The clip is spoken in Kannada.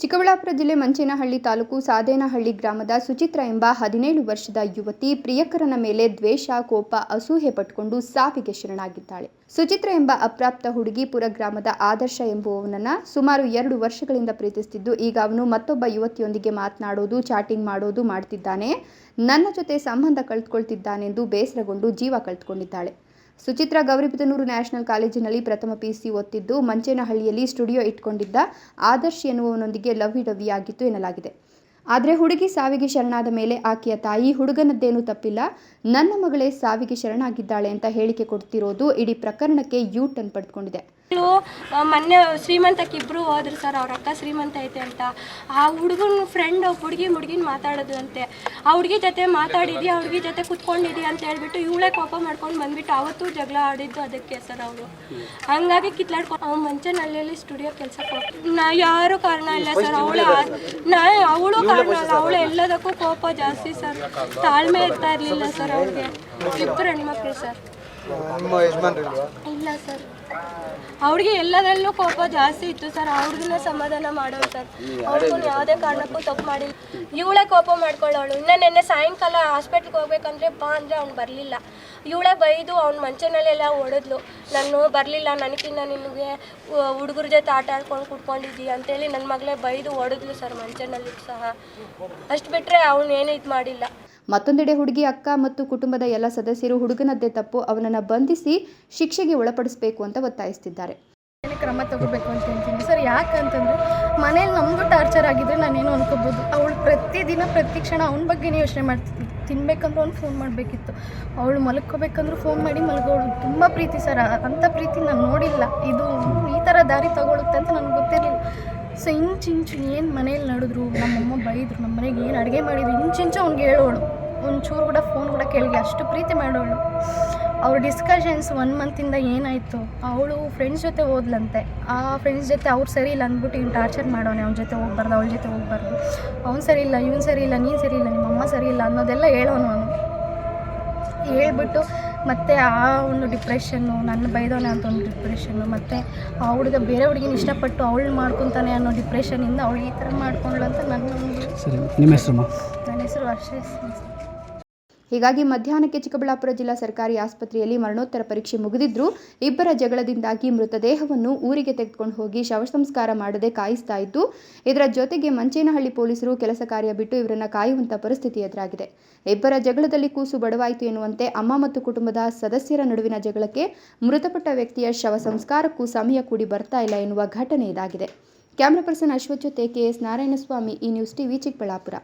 ಚಿಕ್ಕಬಳ್ಳಾಪುರ ಜಿಲ್ಲೆ ಮಂಚೇನಹಳ್ಳಿ ತಾಲೂಕು ಸಾದೇನಹಳ್ಳಿ ಗ್ರಾಮದ ಸುಚಿತ್ರ ಎಂಬ ಹದಿನೇಳು ವರ್ಷದ ಯುವತಿ ಪ್ರಿಯಕರನ ಮೇಲೆ ದ್ವೇಷ, ಕೋಪ ಅಸೂಹೆ ಪಟ್ಟುಕೊಂಡು ಸಾವಿಗೆ ಶರಣಾಗಿದ್ದಾಳೆ. ಸುಚಿತ್ರ ಎಂಬ ಅಪ್ರಾಪ್ತ ಹುಡುಗಿ ಪುರ ಗ್ರಾಮದ ಆದರ್ಶ ಎಂಬುವವನನ್ನ ಸುಮಾರು ಎರಡು ವರ್ಷಗಳಿಂದ ಪ್ರೀತಿಸುತ್ತಿದ್ದು ಈಗ ಅವನು ಮತ್ತೊಬ್ಬ ಯುವತಿಯೊಂದಿಗೆ ಮಾತನಾಡೋದು, ಚಾಟಿಂಗ್ ಮಾಡೋದು ಮಾಡ್ತಿದ್ದಾನೆ. ನನ್ನ ಜೊತೆ ಸಂಬಂಧ ಕಳೆದುಕೊಳ್ತಿದ್ದಾನೆಂದು ಬೇಸರಗೊಂಡು ಜೀವ ಕಳೆದುಕೊಂಡಿದ್ದಾಳೆ ಸುಚಿತ್ರ ಗೌರಿಬಿದನೂರು ನ್ಯಾಷನಲ್ ಕಾಲೇಜಿನಲ್ಲಿ ಪ್ರಥಮ ಪಿಯುಸಿ ಓದ್ತಿದ್ದು ಮಂಚೇನಹಳ್ಳಿಯಲ್ಲಿ ಸ್ಟುಡಿಯೋ ಇಟ್ಕೊಂಡಿದ್ದ ಆದರ್ಶ್ ಎನ್ನುವವನೊಂದಿಗೆ ಲವ್ವಿ ಡವಿಯಾಗಿತ್ತು ಎನ್ನಲಾಗಿದೆ. ಆದರೆ ಹುಡುಗಿ ಸಾವಿಗೆ ಶರಣಾದ ಮೇಲೆ ಆಕೆಯ ತಾಯಿ ಹುಡುಗನದ್ದೇನೂ ತಪ್ಪಿಲ್ಲ. ನನ್ನ ಮಗಳೇ ಸಾವಿಗೆ ಶರಣಾಗಿದ್ದಾಳೆ ಅಂತ ಹೇಳಿಕೆ ಕೊಡ್ತಿರೋದು ಇಡೀ ಪ್ರಕರಣಕ್ಕೆ ಯೂ ಟರ್ನ್ ಪಡೆದುಕೊಂಡಿದೆ ಮೊನ್ನೆ ಶ್ರೀಮಂತಕ್ಕೆ ಇಬ್ಬರು ಹೋದ್ರು ಸರ್ ಅವ್ರ ಅಕ್ಕ ಶ್ರೀಮಂತ ಐತೆ ಅಂತ. ಆ ಹುಡುಗನ ಫ್ರೆಂಡ್ ಹುಡುಗಿ ಹುಡುಗಿನ ಮಾತಾಡೋದು ಅಂತೆ. ಆ ಹುಡುಗಿ ಜೊತೆ ಮಾತಾಡಿದಿ ಆ ಹುಡುಗಿ ಜೊತೆ ಕುತ್ಕೊಂಡಿದಿ ಅಂತ ಹೇಳ್ಬಿಟ್ಟು ಇವಳೇ ಕೋಪ ಮಾಡ್ಕೊಂಡು ಬಂದ್ಬಿಟ್ಟು ಅವತ್ತು ಜಗಳ ಆಡಿದ್ದು ಅದಕ್ಕೆ ಸರ್ ಅವರು ಹಂಗಾಗಿ ಕಿತ್ಲಾಡ್ಕೊಂಡು ಅವ್ನು ಮಂಚನಹಳ್ಳಿಯಲ್ಲಿ ಸ್ಟುಡಿಯೋ ಕೆಲಸಕ್ಕೆ ನಾ ಯಾರು ಕಾರಣ ಇಲ್ಲ ಸರ್ ಅವಳು ನಾ ಅವಳು ಕಾರಣ ಅಲ್ಲ ಅವಳು ಎಲ್ಲದಕ್ಕೂ ಕೋಪ ಜಾಸ್ತಿ ಸರ್. ತಾಳ್ಮೆ ಇರ್ತಾ ಇರಲಿಲ್ಲ ಸರ್ ಅವ್ರಿಗೆ ಇಬ್ಬರು ಹೆಣ್ಮಕ್ಳು ಸರ್. ಇಲ್ಲ ಸರ್. ಅವ್ರಿಗೆ ಎಲ್ಲದರಲ್ಲೂ ಕೋಪ ಜಾಸ್ತಿ ಇತ್ತು ಸರ್ ಅವ್ರಿಗೆ ಸಮಾಧಾನ ಮಾಡೋ ಸರ್ ಅವ್ರಿಗೂ ಯಾವುದೇ ಕಾರಣಕ್ಕೂ ತಪ್ಪು ಮಾಡಿಲ್ಲ ಇವಳೇ ಕೋಪ ಮಾಡ್ಕೊಳ್ಳೋಳು. ಇನ್ನು ನೆನ್ನೆ ಸಾಯಂಕಾಲ ಹಾಸ್ಪಿಟ್ಲ್ಗೆ ಹೋಗ್ಬೇಕಂದ್ರೆ ಬಾ ಅಂದರೆ ಅವ್ನು ಬರಲಿಲ್ಲ. ಇವಳೇ ಬೈದು ಅವ್ನ ಮಂಚನಲ್ಲೆಲ್ಲ ಹೊಡೆದ್ಲು ನಾನು ಬರಲಿಲ್ಲ, ನನಗಿನ್ನ ನಿನಗೆ ಹುಡುಗರ ಜೊತೆ ಆಟ ಆಡ್ಕೊಂಡು ಕುಟ್ಕೊಂಡಿದ್ದಿ ಅಂತೇಳಿ ನನ್ನ ಮಗಳೇ ಬೈದು ಹೊಡೆದ್ಲು ಸರ್ ಮಂಚನಲ್ಲಿ ಸಹ. ಅಷ್ಟು ಬಿಟ್ಟರೆ ಅವ್ನು ಏನೂ ಇದು ಮಾಡಿಲ್ಲ. ಮತ್ತೊಂದೆಡೆ ಹುಡುಗಿ ಅಕ್ಕ ಮತ್ತು ಕುಟುಂಬದ ಎಲ್ಲ ಸದಸ್ಯರು ಹುಡುಗನದ್ದೇ ತಪ್ಪು, ಅವನನ್ನು ಬಂಧಿಸಿ ಶಿಕ್ಷೆಗೆ ಒಳಪಡಿಸಬೇಕು ಅಂತ ಒತ್ತಾಯಿಸುತ್ತಿದ್ದಾರೆ ಕ್ರಮ ತಗೋಬೇಕು ಅಂತ ಹೇಳ್ತೀನಿ ಸರ್, ಯಾಕಂತಂದರೆ ಮನೇಲಿ ನಮಗೂ ಟಾರ್ಚರ್ ಆಗಿದ್ರೆ ನಾನೇನು ಅನ್ಕೋಬೋದು ಅವಳು ಪ್ರತಿದಿನ, ಪ್ರತಿ ಕ್ಷಣ ಅವನ ಬಗ್ಗೆನೇ ಯೋಚನೆ ಮಾಡ್ತಿದ್ವಿ ತಿನ್ಬೇಕಂದ್ರೆ ಅವ್ನು ಫೋನ್ ಮಾಡಬೇಕಿತ್ತು. ಅವಳು ಮಲ್ಕೋಬೇಕಂದ್ರೆ ಫೋನ್ ಮಾಡಿ ಮಲ್ಗೋಳು. ತುಂಬ ಪ್ರೀತಿ ಸರ್. ಅಂಥ ಪ್ರೀತಿ ನಾನು ನೋಡಿಲ್ಲ. ಇದು ಈ ಥರ ದಾರಿ ತಗೊಳುತ್ತೆ ಅಂತ ನನಗೆ ಗೊತ್ತಿರಲಿಲ್ಲ. ಸೊ ಇಂಚಿಂಚು ಇಂಚು ಏನು ಮನೇಲಿ ನಡೆದ್ರು, ನಮ್ಮಮ್ಮ ಬೈದರು ನಮ್ಮ ಮನೆಗೆ ಏನು ಅಡುಗೆ ಮಾಡಿದ್ರು ಇಂಚಿಂಚು ಅವ್ನಿಗೆ ಹೇಳೋಳು. ಒಂಚೂರು ಕೂಡ ಫೋನ್ ಕೂಡ ಕೇಳಿಗೆ, ಅಷ್ಟು ಪ್ರೀತಿ ಮಾಡೋಳು. ಅವ್ರ ಡಿಸ್ಕಷನ್ಸ್ ಒನ್ ಮಂತಿಂದ ಏನಾಯಿತು, ಅವಳು ಫ್ರೆಂಡ್ಸ್ ಜೊತೆ ಹೋದ್ಲಂತೆ. ಆ ಫ್ರೆಂಡ್ಸ್ ಜೊತೆ ಅವ್ರು ಸರಿ ಇಲ್ಲ ಅಂದ್ಬಿಟ್ಟು ಇವ್ನು ಟಾರ್ಚರ್ ಮಾಡೋನೆ, ಅವ್ನ ಜೊತೆ ಹೋಗ್ಬಾರ್ದು, ಅವಳ ಜೊತೆ ಹೋಗ್ಬಾರ್ದು. ಅವ್ನು ಸರಿ ಇಲ್ಲ, ಇವ್ನು ಸರಿ ಇಲ್ಲ, ನೀನು ಸರಿ ಇಲ್ಲ ನಿಮ್ಮ ಅಮ್ಮ ಸರಿ ಇಲ್ಲ ಅನ್ನೋದೆಲ್ಲ ಹೇಳೋನು ಅವನು. ಹೇಳ್ಬಿಟ್ಟು ಮತ್ತೆ ಆ ಒಂದು ಡಿಪ್ರೆಷನ್ನು ನನ್ನ ಬೈದವನೆ ಅಂತ ಒಂದು ಡಿಪ್ರೆಷನ್ನು ಮತ್ತು ಆ ಹುಡುಗ ಬೇರೆ ಹುಡುಗಿನ ಇಷ್ಟಪಟ್ಟು ಅವಳು ಮಾಡ್ಕೊತಾನೆ ಅನ್ನೋ ಡಿಪ್ರೆಷನಿಂದ ಅವಳು ಈ ಥರ ಮಾಡ್ಕೊಂಡ್ಳು ಅಂತ ನನ್ನ ಒಂದು ಸರಿ ನಿಮ್ಮ ಹೆಸರು ನನ್ನ ಹೆಸರು ವರ್ಷ ಹೀಗಾಗಿ ಮಧ್ಯಾಹ್ನಕ್ಕೆ ಚಿಕ್ಕಬಳ್ಳಾಪುರ ಜಿಲ್ಲಾ ಸರ್ಕಾರಿ ಆಸ್ಪತ್ರೆಯಲ್ಲಿ ಮರಣೋತ್ತರ ಪರೀಕ್ಷೆ ಮುಗಿದಿದ್ರೂ ಇಬ್ಬರ ಜಗಳದಿಂದಾಗಿ ಮೃತದೇಹವನ್ನು ಊರಿಗೆ ತೆಗೆದುಕೊಂಡು ಹೋಗಿ ಶವ ಸಂಸ್ಕಾರ ಮಾಡದೆ ಕಾಯಿಸ್ತಾ ಇದ್ದು, ಇದರ ಜೊತೆಗೆ ಮಂಚೇನಹಳ್ಳಿ ಪೊಲೀಸರು ಕೆಲಸ ಕಾರ್ಯ ಬಿಟ್ಟು ಇವರನ್ನ ಕಾಯುವಂತ ಪರಿಸ್ಥಿತಿ ಎದುರಾಗಿದೆ. ಇಬ್ಬರ ಜಗಳದಲ್ಲಿ ಕೂಸು ಬಡವಾಯಿತು ಎನ್ನುವಂತೆ ಅಮ್ಮ ಮತ್ತು ಕುಟುಂಬದ ಸದಸ್ಯರ ನಡುವಿನ ಜಗಳಕ್ಕೆ ಮೃತಪಟ್ಟ ವ್ಯಕ್ತಿಯ ಶವ ಸಂಸ್ಕಾರಕ್ಕೂ ಸಮಯ ಕೂಡಿ ಬರ್ತಾ ಇಲ್ಲ ಎನ್ನುವ ಘಟನೆ ಇದಾಗಿದೆ. ಕ್ಯಾಮ್ರಾ ಪರ್ಸನ್ ಅಶ್ವಥ್ ಜೊತೆ ಕೆಎಸ್ ನಾರಾಯಣಸ್ವಾಮಿ ಈ ನ್ಯೂಸ್ ಟಿವಿ ಚಿಕ್ಕಬಳ್ಳಾಪುರ.